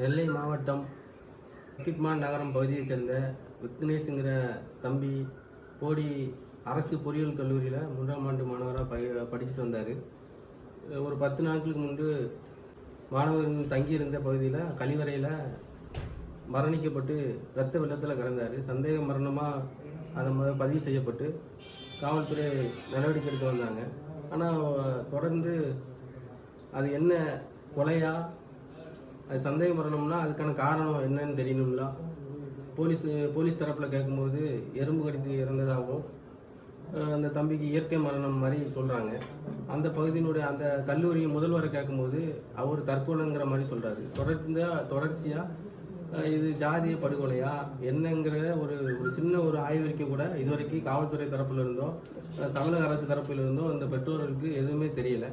நெல்லை மாவட்டம் கிட்மான் நகரம் பகுதியைச் சேர்ந்த விக்னேஷுங்கிற தம்பி போடி அரசு பொறியியல் கல்லூரியில் மூன்றாம் ஆண்டு மாணவராக ப படிச்சுட்டு வந்தார். ஒரு பத்து நாட்களுக்கு முன்பு மாணவர்கள் தங்கியிருந்த பகுதியில் கழிவறையில் மரணிக்கப்பட்டு இரத்த வெள்ளத்தில் கிடந்தார். சந்தேக மரணமாக அதை முத பதிவு செய்யப்பட்டு காவல்துறை நடவடிக்கை எடுக்க வந்தாங்க. ஆனால் தொடர்ந்து அது என்ன கொலையா அது சந்தேக மரணம்னா அதுக்கான காரணம் என்னன்னு தெரியணும்ல. போலீஸ் போலீஸ் தரப்பில் கேட்கும்போது எறும்பு கடித்து இறந்ததாகவும் அந்த தம்பிக்கு இயற்கை மரணம் மாதிரி சொல்கிறாங்க அந்த பகுதியினுடைய அந்த கல்லூரி முதல்வரை கேட்கும்போது அவர் தற்கொலைங்கிற மாதிரி சொல்கிறாரு தொடர்ந்து தொடர்ச்சியாக இது ஜாதிய படுகொலையா என்னங்கிற ஒரு ஒரு சின்ன ஒரு ஆய்வறிக்கை கூட இதுவரைக்கும் காவல்துறை தரப்பில் இருந்தோ தமிழக அரசு தரப்பில் இருந்தோ அந்த பெற்றோர்களுக்கு எதுவுமே தெரியலை.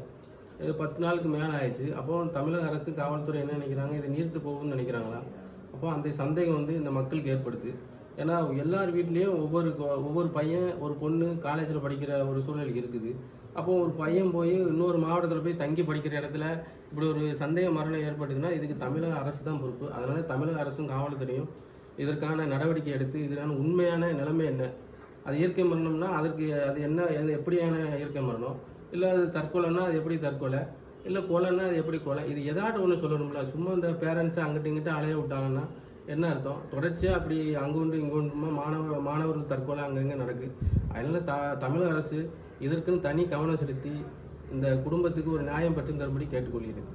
இது பத்து நாளுக்கு மேலே ஆயிடுச்சு. அப்போ தமிழக அரசு காவல்துறை என்ன நினைக்கிறாங்க? இது நீர்த்து போகும்னு நினைக்கிறாங்களா? அப்போ அந்த சந்தேகம் வந்து இந்த மக்களுக்கு ஏற்படுது. ஏன்னா எல்லார் வீட்லேயும் ஒவ்வொரு ஒவ்வொரு பையன் ஒரு பொண்ணு காலேஜில் படிக்கிற ஒரு சூழ்நிலை இருக்குது. அப்போ ஒரு பையன் போய் இன்னொரு மாவட்டத்தில் போய் தங்கி படிக்கிற இடத்துல இப்படி ஒரு சந்தேக மரணம் ஏற்பட்டுதுன்னா இதுக்கு தமிழக அரசு தான் பொறுப்பு. அதனால தமிழக அரசும் காவல்துறையும் இதற்கான நடவடிக்கை எடுத்து இதற்கான உண்மையான நிலைமை என்ன? அது இயற்கை மரணம்னா அதற்கு அது என்ன அது எப்படியான இயற்கை மரணம் இல்லை அது தற்கொலைன்னா அது எப்படி தற்கொலை இல்லை கொலைன்னா அது எப்படி கொலை இது எதாட்டும் ஒன்று சொல்லணும்ல. சும்மா இந்த பேரண்ட்ஸை அங்கிட்ட இங்கிட்ட அலைய விட்டாங்கன்னா என்ன அர்த்தம்? தொடர்ச்சியாக அப்படி அங்குண்டு இங்குண்டுமா மாணவ மாணவர்கள் தற்கொலை அங்கங்கே நடக்குது அதனால் த தமிழக அரசு இதற்குன்னு தனி கவனம் செலுத்தி இந்த குடும்பத்துக்கு ஒரு நியாயம் பெற்று தரும்படி கேட்டுக்கொள்கிறேன்